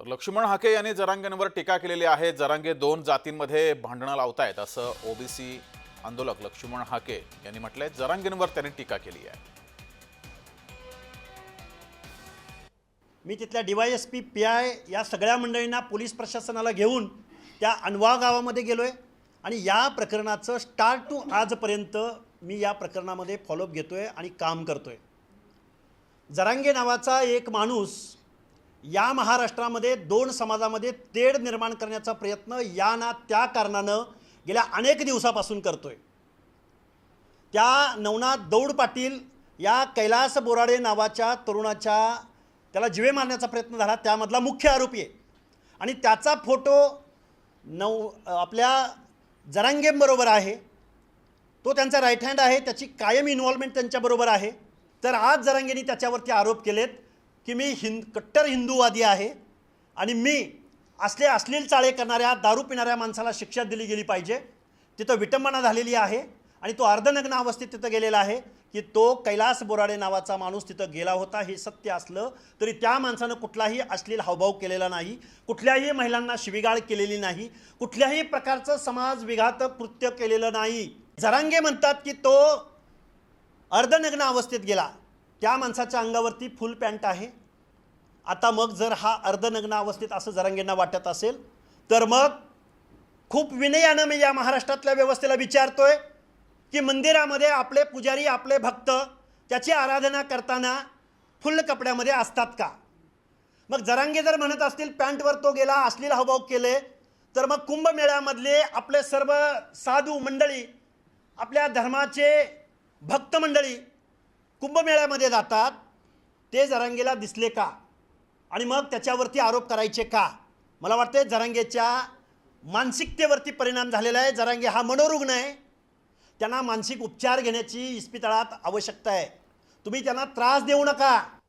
तर लक्ष्मण हाके यांनी जरांगेंवर टीका केलेली आहे. जरांगे दोन जातींमध्ये भांडणं लावतायत असं ओबीसी आंदोलक लक्ष्मण हाके यांनी म्हटलंय. जरांगेंवर त्यांनी टीका केली आहे. मी तिथल्या D Y S P P I या सगळ्या मंडळींना पोलीस प्रशासनाला घेऊन त्या अनवा गावामध्ये गेलो आहे आणि या प्रकरणाचं स्टार्ट टू आजपर्यंत मी या प्रकरणामध्ये फॉलोअप घेतो आहे आणि काम करतो आहे जरांगे नावाचा एक माणूस या महाराष्ट्रामध्ये दोन समाजामध्ये तेढ निर्माण करण्याचा प्रयत्न या ना त्या कारणानं गेल्या अनेक दिवसापासून करतोय. त्या नवनाथ दौड पाटील या कैलास बोराडे नावाच्या तरुणाच्या त्याला जिवे मारण्याचा प्रयत्न झाला त्यामधला मुख्य आरोपी आहे. आणि त्याचा फोटो नऊ आपल्या जरांगेंबरोबर आहे. तो त्यांचा राईट हँड आहे त्याची कायम इन्व्हॉल्वमेंट त्यांच्याबरोबर आहे. तर आज जरांगेंनी त्याच्यावरती आरोप केलेत. की मी हिंद कट्टर हिंदूवादी आहे आणि मी असले अश्लील चाळे करणाऱ्या दारू पिणाऱ्या माणसाला शिक्षा दिली गेली पाहिजे. तिथं विटंबना झालेली आहे आणि तो अर्धनग्न अवस्थेत तिथं गेलेला आहे की तो कैलास बोराडे नावाचा माणूस तिथं गेला होता. हे सत्य असलं तरी त्या माणसानं कुठलाही अश्लील हावभाव केलेला नाही. कुठल्याही महिलांना शिविगाळ केलेली नाही. कुठल्याही प्रकारचं समाज विघात कृत्य केलेलं नाही. जरांगे म्हणतात की तो अर्धनग्न अवस्थेत गेला. त्या माणसाच्या अंगावरती फुल पॅन्ट आहे. आता मग जर हा अर्धनग्न अवस्थेत असं जरांगेंना वाटत असेल तर मग खूप विनयानं मी या महाराष्ट्रातल्या व्यवस्थेला विचारतोय की मंदिरामध्ये आपले पुजारी आपले भक्त त्याची आराधना करताना फुल कपड्यामध्ये असतात का? मग जरांगे जर म्हणत असतील पॅन्टवर तो गेला अश्लील हावभाव केले तर मग कुंभमेळ्यामधले आपले सर्व साधू मंडळी आपल्या धर्माचे भक्त मंडळी कुंभमेळ्यामध्ये जातात ते जरांगेला दिसले का? आणि मग त्याच्यावरती आरोप करायचे का? मला वाटते जरांगेच्या मानसिकतेवरती परिणाम झालेला आहे. जरांगे हा मनोरुग्ण आहे. त्यांना मानसिक उपचार घेण्याची इस्पितळात आवश्यकता आहे. तुम्ही त्यांना त्रास देऊ नका.